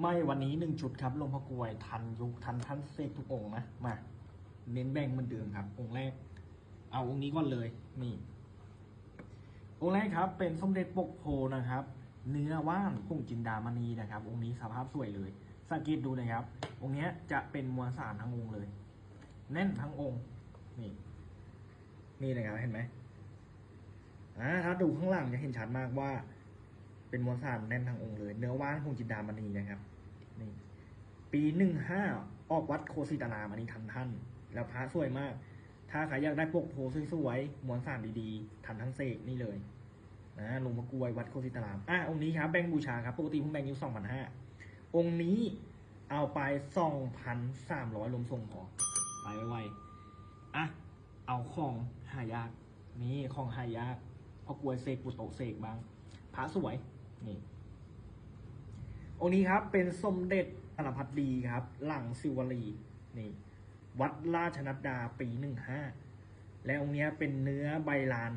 ไม่วันนี้หนึ่งจุดครับลวงพ่อกวยทันยุคทันท่านเสกทุกองนะมาเน้นแบ่งเหมือนเดิมครับ องค์แรก เอาองค์นี้ก่อนเลยนี่ องค์แรกครับ เป็นสมเด็จปกโพนะครับ เนื้อว่านพุ่งจินดามณีนะครับ องค์นี้สภาพสวยเลยสังเกตดูนะครับ องค์นี้จะเป็นมวลสารทั้งองค์เลย แน่นทั้งองค์นี่ นี่นะครับเห็นไหมอ่าถ้าดูข้างหลังจะเห็นชัดมากว่า เป็นมวลสารแน่นทั้งองค์เลย เนื้อว่านพงจินดามณีนะครับ นี่ ปีหนึ่งห้าออกวัดโคสิตารามอันนี้ทันท่าน แล้วพระสวยมาก ถ้าใครอยากได้ปกโพสวยๆมวลสารดีๆทันทั้งเสกนี่เลยนะหลวงพ่อกวยวัดโคสิตารามอะองค์นี้ครับแบ่งบูชาครับปกติผมแบ่งอยู่สองพันห้าองค์นี้เอาไปสองพันสามร้อยลมทรงพอไปไวๆอะเอาของหายากนี่ของหายากพอกวยเสกปุตโตเสกบ้างพระสวย นี่องค์นี้ครับ เป็นสมเด็จธนพัฒดีครับ หลังสิวลีนี่ วัดราชนัดดาปีหนึ่งห้าและองค์นี้เป็นเนื้อใบลาน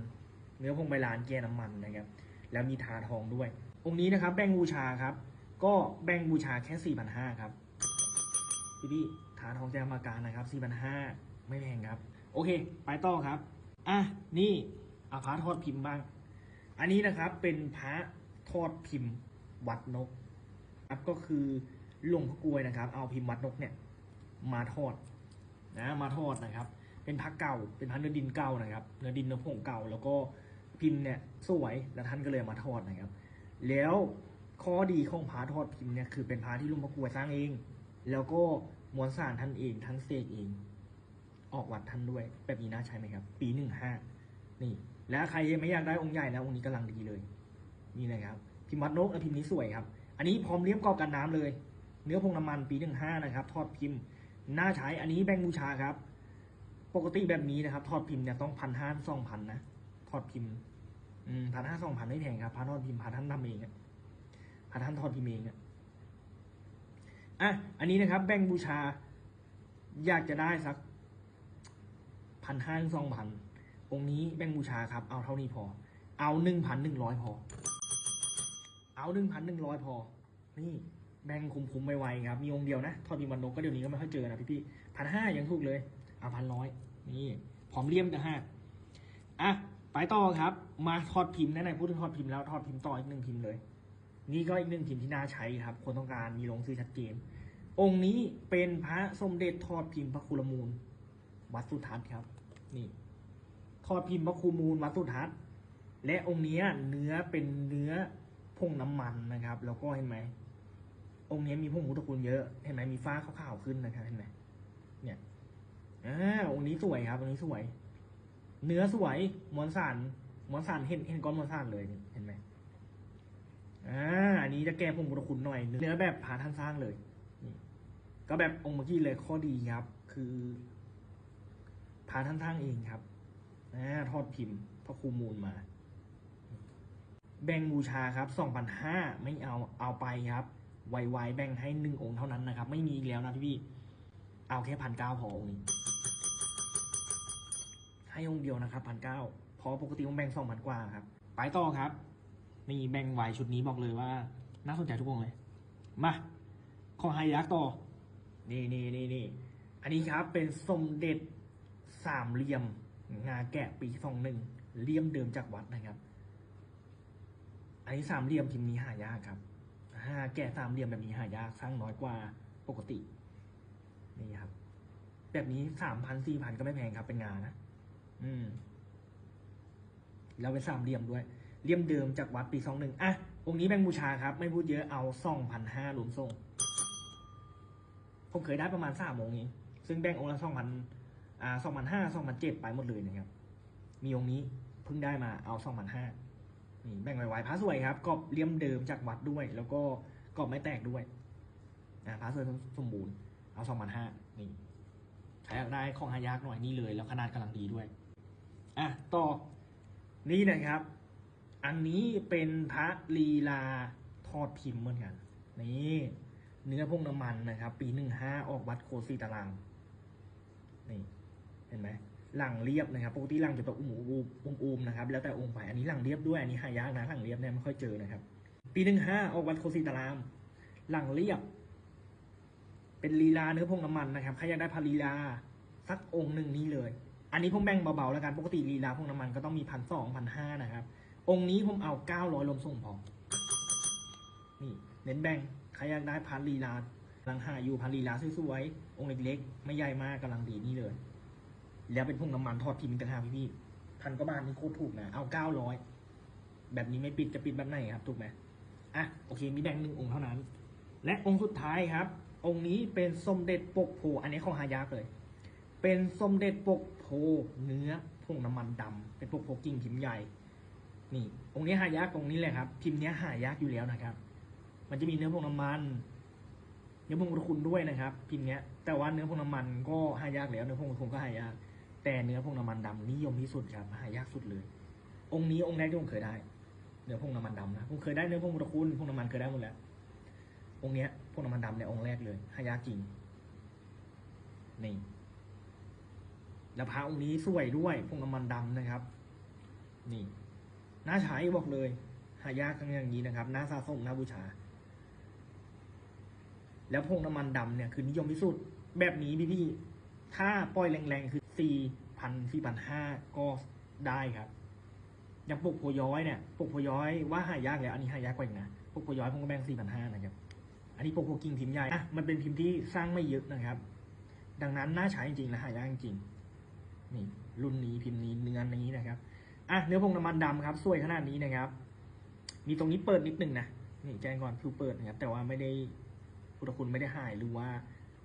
เนื้อพงใบลานแกน้ำมันนะครับ แล้วมีทาทองด้วย องค์นี้นะครับ แบ่งบูชาครับ ก็แบ่งบูชาแค่สี่พันห้าครับพี่พี่ทาทองแจมาการนะครับสี่พันห้าไม่แพงครับ โอเค ไปต่อครับ อะ นี่อาพระทอดพิมพ์บ้าง อันนี้นะครับเป็นพระ ทอดพิมพ์วัดนกครับก็คือหลวงพ่อกลวยนะครับ เอาพิมพ์วัดนกเนี่ย มาทอดนะมาทอดนะครับ เป็นพระเก่าเป็นพระเนื้อดินเก่านะครับเนื้อดินเนื้อผงเก่า แล้วก็พิมพ์เนี่ยสวยแล้วท่านก็เลยมาทอดนะครับ แล้วข้อดีของพระทอดพิมพ์เนี่ยคือเป็นพระที่หลุงพ่อกลวยสร้างเอง แล้วก็มวลสารท่านเองท่านเสกเอง ออกวัดท่านด้วย แบบนี้น่าใช่ไหมครับ ปีหนึ่งห้านี่ แล้วใครยังไม่อยากได้องค์ใหญ่นะองค์นี้กำลังดีเลย นี่นะครับพิมพ์วัดนกและพิมพ์นี้สวยครับ อันนี้พร้อมเลี้ยงกรอบกันน้ำเลย เนื้อพงน้ำมันปีหนึ่งห้านะครับ ทอดพิมพ์น่าใช้อันนี้แบงบูชาครับ ปกติแบบนี้นะครับ ทอดพิมพ์เนี่ยต้องพันห้าสองพันนะทอดพิมพ์อืมพันห้าสองพันไม่แพงครับพระทอดพิมพ์พระท่านทำเองอะพระท่านทอดพิมพ์เองอะอะอันนี้นะครับ แบงบูชา อยากจะได้สักพันห้าสองพันองนี้แบงบูชาครับ เอาเท่านี้พอ เอาหนึ่งพันหนึ่งร้อยพอ เอาหนึ่งพันหนึ่งร้อยพอ นี่แบงคุมๆไวๆครับ มีองค์เดียวนะ ทอดมีวันนกก็เดี๋ยวนี้ก็ไม่ค่อยเจอนะพี่ๆพันห้ายังถูกเลยเอาพันร้อยนี่พร้อมเลี่ยมจะห้าอะไปต่อครับ มาทอดพิมพ์ไหนๆพูดถึงทอดพิมพ์แล้วทอดพิมพ์ต่ออีกหนึ่งพิมพ์เลย นี่ก็อีกหนึ่งพิมพ์ที่น่าใช้ครับ คนต้องการมีลงซื้อชัดเจน องค์นี้เป็นพระสมเด็จทอดพิมพ์พระคุรมูล วัดสุทัศน์ครับ นี่ ทอดพิมพ์พระคูมูลวัดสุทัศน์และองค์นี้เนื้อเป็นเนื้อ พงน้ำมันนะครับ แล้วก็เห็นไหมองค์นี้มีพงพุทธคุณเยอะเห็นไหมมีฟ้าขาวๆขึ้นนะครับเห็นไหมเนี่ยอ่าองค์นี้สวยครับ องค์นี้สวย เนื้อสวยมวลสารมวลสารเห็นเห็นก้อนมวลสารเลยเห็นไหมอ่าอันนี้จะแก้พงพุทธคุณหน่อยเนื้อแบบผาท่านสร้างเลยก็แบบองค์เมื่อกี้เลยข้อดีครับ คือผาท่านสร้างเองครับอ่าทอดพิมพ์พระครูมูลมา แบ่งบูชาครับสองพันห้าไม่เอาเอาไปครับไวๆแบ่งให้หนึ่งองค์เท่านั้นนะครับ ไม่มีอีกแล้วนะพี่พี่เอาแค่พันเก้าพอองค์นี้ให้องค์เดียวนะครับพันเก้าเพราะปกติผมแบ่งสองพันกว่าครับ ไปต่อครับ นี่แบ่งไวชุดนี้บอกเลยว่า น่าสนใจทุกองค์เลย มาขอไฮยักษ์ต่อ นี่นี่นี่นี่อันนี้ครับเป็นสมเด็จสามเหลี่ยมงาแกะปีสองหนึ่งเลี่ยมเดิมจากวัดนะครับ อันนี้สามเหลี่ยมพิมพ์นี้หายากครับห้าแกะสามเหลี่ยมแบบนี้หายากสร้างน้อยกว่าปกติ นี่ครับ แบบนี้สามพันสี่พันก็ไม่แพงครับเป็นงานนะอืม แล้วเป็นสามเหลี่ยมด้วยเหลี่ยมเดิมจากวัดปีสองหนึ่งอะองค์นี้แบงบูชาครับ ไม่พูดเยอะเอาสองพันห้ารวมส่ง ผมเคยได้ประมาณสามองค์นี้ ซึ่งแบงองค์ละสองพันอ่าสองพันห้าสองพันเจ็ดไปหมดเลยนะครับ มีองค์นี้เพิ่งได้มาเอาสองพันห้า นี่แบ่งไว้ไว้พระสวยครับกรอบเลี่ยมเดิมจากวัดด้วย แล้วก็กรอบไม่แตกด้วยอ่าพระสวยสมบูรณ์เอาสองพันห้านี่ใครอยากได้ของหายากหน่อยนี่เลย แล้วขนาดกำลังดีด้วยอะต่อนี่นะครับ อันนี้เป็นพระลีลาทอดพิมพ์เหมือนกันนี่เนื้อพงน้ำมันนะครับ ปีหนึ่งห้าออกวัดโคสีตาราง นี่ เห็นไหม หลังเรียบนะครับปกติหลังจะเป็นอุ้มอูมอุ้มอูมนะครับแล้วแต่องค์ไปอันนี้หลังเรียบด้วยอันนี้หายากนะหลังเรียบเนี่ยไม่ค่อยเจอนะครับ ปีหนึ่งห้าออกวัดโคสีตาราม หลังเรียบ เป็นลีลาเนื้อพงน้ำมันนะครับใครอยากได้พาลีลาสักองค์หนึ่งนี้เลย อันนี้ผมแบ่งเบาๆแล้วกันปกติลีลาพงน้ำมันก็ต้องมีพันสองพันห้านะครับ องค์นี้ผมเอาเก้าร้อยลมส่งพอนี่เน้นแบ่งใครอยากได้พันลีลาลังหาอยู่พันลีลาสวยๆองค์เล็กๆ ไม่ใหญ่มากกำลังดีนี่เลย แล้วเป็นพงน้ำมันทอดทิ้งต่างหากพี่พันกว่าบาทนี่โคตรถูกนะเอาเก้าร้อยแบบนี้ไม่ปิดจะปิดแบบไหนครับ ถูกไหมอะโอเค มีแบ่งหนึ่งองค์เท่านั้น และองค์สุดท้ายครับ องค์นี้เป็นสมเด็จปกโพอันนี้ของหายากเลย เป็นสมเด็จปกโพเนื้อพงน้ำมันดำเป็นปกโพกิ่งพิมพ์ใหญ่ นี่ องค์นี้หายากตรงนี้เลยครับ พิมพ์เนี้ยหายากอยู่แล้วนะครับ มันจะมีเนื้อพงน้ำมันเนื้อพงกระคุณด้วยนะครับ พิมพ์เนี้ยแต่ว่าเนื้อพงน้ำมันก็หายากแล้วเนื้อพงกระคุณก็หายาก แต่เนื้อพงน้ำมันดำนิยมที่สุดครับหายากสุดเลย องค์นี้องค์แรกที่ผมเคยได้ เนื้อพงน้ำมันดำนะผมเคยได้เนื้อพงกระคุณพงน้ำมันเคยได้หมดแล้ว องค์เนี้ยพวกน้ำมันดำเนี่ยองค์แรกเลยหายากจริงนี่แล้วพระองค์นี้สวยด้วยพวกน้ำมันดำนะครับ นี่น่าใช้บอกเลยหายากทั้งอย่างนี้นะครับน่าสะสมน่าบูชา แล้วพวกน้ำมันดำเนี่ยคือนิยมที่สุด แบบนี้พี่พี่ๆถ้าปล่อยแรงๆคือ สี่พันสี่พันห้าก็ได้ครับอย่างปกโพย้อยเนี่ยปกโพย้อยว่าหายากแล้วอันนี้หายากกว่าอีกนะปกโพย้อยผมก็แบ่งสี่พันห้านะครับ อันนี้ปกโพกิ่งพิมพ์ใหญ่อะมันเป็นพิมพ์ที่สร้างไม่เยอะนะครับ ดังนั้นน่าใช้จริงๆและหายากจริงนี่รุ่นนี้พิมพ์นี้เนื้อนี้นะครับอะเนื้อพงน้ำมันดำครับสวยขนาดนี้นะครับ มีตรงนี้เปิดนิดนึงนะนี่แจ้งก่อนคือเปิดนะครับแต่ว่าไม่ได้พุทธคุณไม่ได้หายหรือว่า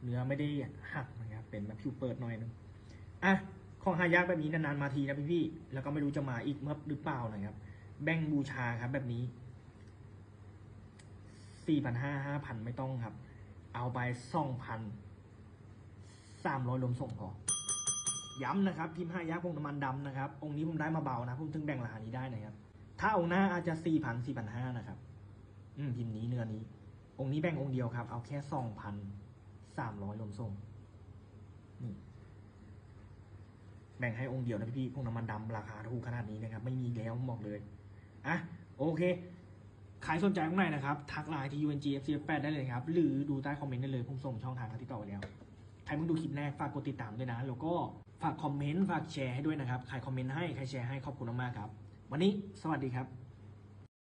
เนื้อไม่ได้หักนะครับเป็นแบบผิวเปิดหน่อยนึง อะของหายากแบบนี้นานๆมาทีนะพี่ๆแล้วก็ไม่รู้จะมาอีกเมื่อหรือเปล่านะครับ แบ่งบูชาครับ แบบนี้สี่พันห้าห้าพันไม่ต้องครับ เอาไปสองพันสามร้อยลมส่งพอย้ำนะครับพิมพ์ห้ายักษ์พงน้ำมันดำนะครับ องค์นี้ผมได้มาเบานะผมถึงแบ่งราคานี้ได้นะครับ ถ้าองค์หน้าอาจจะสี่พันสี่พันห้านะครับ อืมพิมพ์นี้เนื้อนี้ องค์นี้แบ่งองค์เดียวครับ เอาแค่สองพันสามร้อยลมส่งนี่ บ่งให้องค์เดียวนะพี่ๆพวกน้ำมันดำราคาถูกขนาดนี้นะครับ ไม่มีแล้วบอกเลยอะโอเค ขายสนใจข้างในนะครับ ทักไลน์ที่ UNG FC 8 ได้เลยครับ หรือดูใต้คอมเมนต์ได้เลย ผมส่งช่องทางการติดต่อไปแล้ว ใครเพิ่งดูคลิปแรกฝากกดติดตามด้วยนะ แล้วก็ฝากคอมเมนต์ ฝากแชร์ให้ด้วยนะครับ ใครคอมเมนต์ให้ ใครแชร์ให้ ขอบคุณมากๆครับ วันนี้สวัสดีครับ